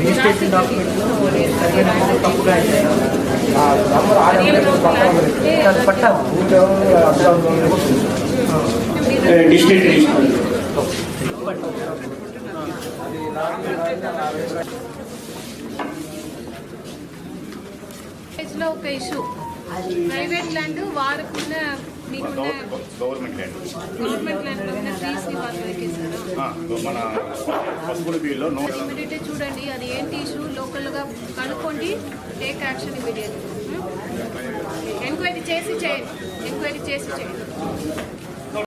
Registration document తప్పుగా district రిజిస్టర్లో ఒక ఇష్యూ ప్రైవేట్ ల్యాండ్ వారుకున్న గవర్నమెంట్ ల్యాండ్. మన పసుపుల బిల్లులో నో ఇమీడియట్ చూడండి అది ఏంటి ఇష్యూ లోకల్గా కనుక్కోండి టేక్ యాక్షన్ ఇమీడియట్ ఎంక్వైరీ చేసి చేయండి. ఎంక్వైరీ చేసి చేయండి.